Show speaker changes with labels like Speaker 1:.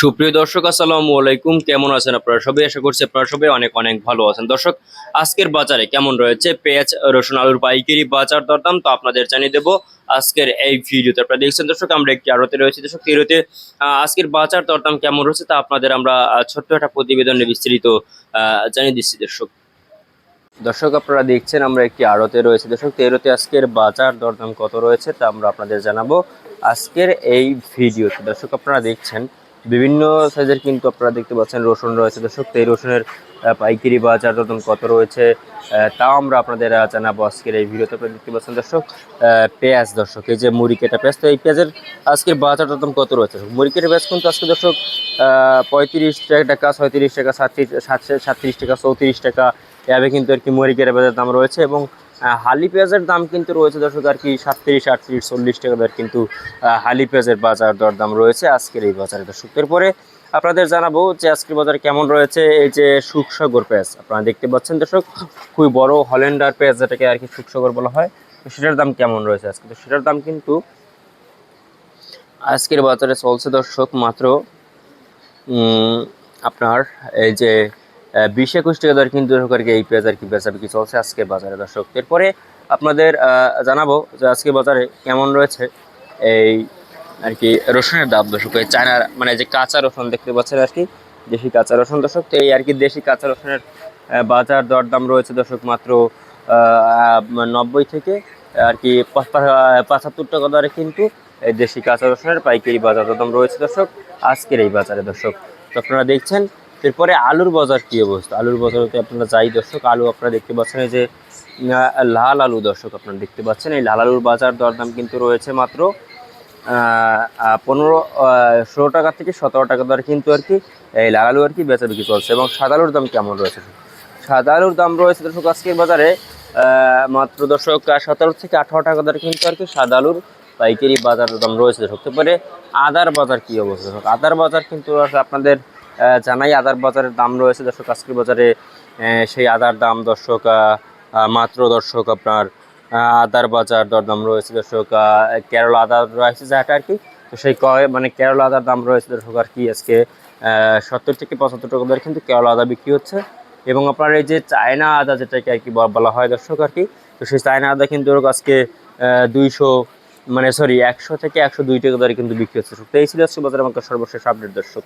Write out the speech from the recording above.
Speaker 1: সুপ্রিয় দর্শক আসসালামু আলাইকুম। কেমন আছেন আপনারা সবাই? আশা করছি আপনারা সবাই অনেক অনেক ভালো আছেন। দর্শক আজকের বাজারে কেমন রয়েছে? পেঁয়াজ রসুন আলুর পাইকারি বাজার দরদাম তো আপনাদের জানিয়ে দেবো আজকের এই ভিডিওতে। আপনারা দেখছেন দর্শক আমরা একটি আড়তে রয়েছে। দর্শক এরতে আজকের বাজার দরদাম কেমন রয়েছে তা আপনাদের আমরা ছোট্ট একটা প্রতিবেদনে বিস্তারিত আহ, জানিয়ে দিচ্ছি দর্শক। দর্শক আপনারা দেখছেন আমরা একটি আড়তে রয়েছে। দর্শক তেরোতে আজকের বাজার দরদাম কত রয়েছে তা আমরা আপনাদের জানাব আজকের এই ভিডিওতে। দর্শক আপনারা দেখছেন বিভিন্ন সাইজের কিন্তু আপনারা দেখতে পাচ্ছেন রসুন রয়েছে। দর্শক, তো এই রসুনের পাইকারি বাজার দরদাম কত রয়েছে তাও আমরা আপনাদের জানাব আজকের এই ভিডিওতে। আপনারা দেখতে পাচ্ছেন দর্শক পেঁয়াজ দর্শক, এই যে মুড়ি কেটা পেঁয়াজ, তো এই পেঁয়াজের আজকের বাজার দরদাম কত রয়েছে? মুড়ি কেটা পেঁয়াজ কিন্তু আজকে দর্শক পঁয়ত্রিশ টাকা ছয়ত্রিশ টাকা, সাতত্রিশ সাতত্রিশ টাকা, চৌত্রিশ টাকা এভাবে কিন্তু আর কি মুড়ি কেটা পেঁয়াজের দাম রয়েছে এবং হালি পেঁয়াজের দাম কিন্তু রয়েছে দর্শক আর কি সাতত্রিশ, আটত্রিশ, চল্লিশ টাকা দর কিন্তু হালি পেঁয়াজের বাজার দরদাম রয়েছে আজকের এই বাজারে দর্শক। এরপরে আপনাদের জানাব যে আজকের বাজার কেমন রয়েছে এই যে সুখসাগর পেঁয়াজ। আপনারা দেখতে পাচ্ছেন দর্শক, খুবই বড় হল্যান্ডার পেঁয়াজ যেটাকে আর কি সুখসাগর বলা হয়। তো সেটার দাম কেমন রয়েছে আজকে? তো সেটার দাম কিন্তু আজকের বাজারে চলছে দর্শক মাত্র আপনার এই যে বিশ একুশ টাকা দর কিন্তু দর্শক আর কি এই পেঁয়াজ আর কি বেচা বিক্রি চলছে আজকে বাজারে, দর্শক। এরপরে আপনাদের জানাব যে আজকে বাজারে কেমন রয়েছে এই আর কি রসুনের দাম, দর্শক। এই চায়নার মানে যে কাঁচা রসুন দেখতে পাচ্ছেন আর কি, দেশি কাঁচা রসুন, দর্শক। তো এই আর কি দেশি কাঁচা রসুনের বাজার দরদাম রয়েছে, দর্শক, মাত্র নব্বই থেকে আর কি পাঁচ- পাঁচ- পঁচাত্তর টাকা দরে কিন্তু এই দেশি কাঁচা রসুনের পাইকারি বাজার দরদাম রয়েছে, দর্শক। আজকের এই বাজারে, দর্শক। তো আপনারা দেখছেন এরপরে আলুর বাজার কি অবস্থা? আলুর বাজারতে আপনারা যাই দর্শক, আলু আপনারা দেখতে পাচ্ছেন যে লাল আলু দর্শক আপনারা দেখতে পাচ্ছেন। এই লাল আলুর বাজার দরদাম কিন্তু রয়েছে মাত্র পনেরো ষোলো টাকা থেকে সতেরো টাকা দর কিন্তু আর কি এই লাল আলু আর কি বেচা বিক্রি চলছে এবং সাদা আলুর দাম কেমন রয়েছে? সাদা আলুর দাম রয়েছে দর্শক আজকের বাজারে মাত্র দর্শক সতেরো থেকে আঠারো টাকা দর কিন্তু আর কি সাদা আলুর পাইকারি বাজার দাম রয়েছে দর্শক। তারপরে আদার বাজার কি অবস্থা? দর্শক আদার বাজার কিন্তু আপনাদের জানাই, আদার বাজারের দাম রয়েছে দর্শক, আজকের বাজারে সেই আদার দাম দর্শক মাত্র দর্শক আপনার আদার বাজার দরদাম রয়েছে দর্শক কেরলা আদার রয়েছে যেটা আর কি। তো সেই কয় মানে কেরলা আদার দাম রয়েছে দর্শক আর কি আজকে সত্তর থেকে পঁচাত্তর টাকা দরে কিন্তু কেরলা আদা বিক্রি হচ্ছে। এবং আপনার এই যে চায়না আদা যেটাকে আর কি বলা হয় দর্শক আর কি, তো সেই চায়না আদা কিন্তু আজকে দুইশো মানে সরি, একশো থেকে একশো দুই টাকা দরে কিন্তু বিক্রি হচ্ছে। তো এই ছিল আজকে বাজারে আমাকে সর্বশেষ আপডেট দর্শক।